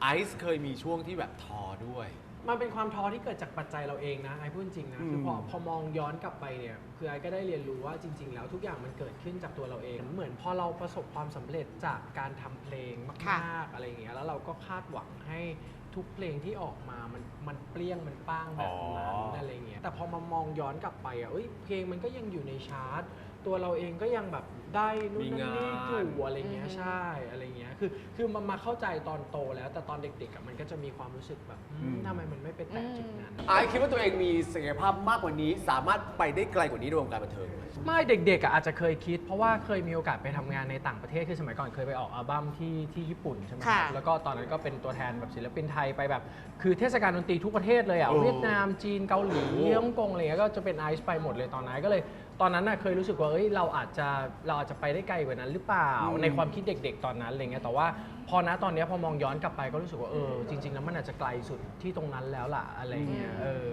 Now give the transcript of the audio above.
ไอซ์เคยมีช่วงที่แบบท้อด้วย มันเป็นความท้อที่เกิดจากปัจจัยเราเองนะไอ้พูดจริงนะคือพออืมพอมองย้อนกลับไปเนี่ยคือไอ้ก็ได้เรียนรู้ว่าจริง ๆ แล้วทุกอย่างมันเกิดขึ้นจากตัวเราเอง เหมือนพอเราประสบความสำเร็จจากการทำเพลงมค่ะากๆอะไรอย่างเงี้ยแล้วเราก็คาดหวังให้ทุกเพลงที่ออกมามันมันเปรี้ยงมันป้างแบบนั้นอ๋ออ อะไรเงี้ย แต่พอมามองย้อนกลับไปอะเอ้ยเพลงมันก็ยังอยู่ในชาร์ตตัวเราเองก็ยังแบบได้นู่นนั่นนี่อยู่อะไรเงี้ยอืมใช่อะไรเงี้ยคือคือมันมาเข้าใจตอนโตแล้ว แต่ตอนเด็กๆอะมันก็จะมีความรู้สึกแบบอืมทำไมมันไม่ไปแตะจุดนั้น ไอซ์คิดว่าตัวเองมีศักยภาพมากกว่านี้ สามารถไปได้ไกลกว่านี้ในวงการบันเทิงไหม ไม่เด็กๆอะอาจจะเคยคิด เพราะว่าเคยมีโอกาสไปทำงานในต่างประเทศคือสมัยก่อนเคยไปออกอัลบั้มที่ที่ญี่ปุ่นใช่ไหมคค่ะรับแล้วก็ตอนนั้นก็เป็นตัวแทนแบบศิลปินไทยไปแบบ คือเทศกาลดนตรีทุกประเทศเลยอะโอ้ เวียดนามจีนเกาหลีโอ้ฮ่องกงอะไรเงี้ยก็จะเป็นไอซ์ไปหมดเลยตอนนั้นก็เลย ตอนนั้นน่ะเคยรู้สึกว่าเอ้ยเราอาจจะเราอาจจะไปได้ไกลกว่านั้นหรือเปล่าในความคิดเด็ก ๆ ตอนนั้นอะไรเงี้ยแต่ว่าพอนะตอนเนี้ยพอมองย้อนกลับไปก็รู้สึกว่าเออจริง ๆ แล้วมันอาจจะไกลสุดที่ตรงนั้นแล้วล่ะอะไรเงี้ยเออ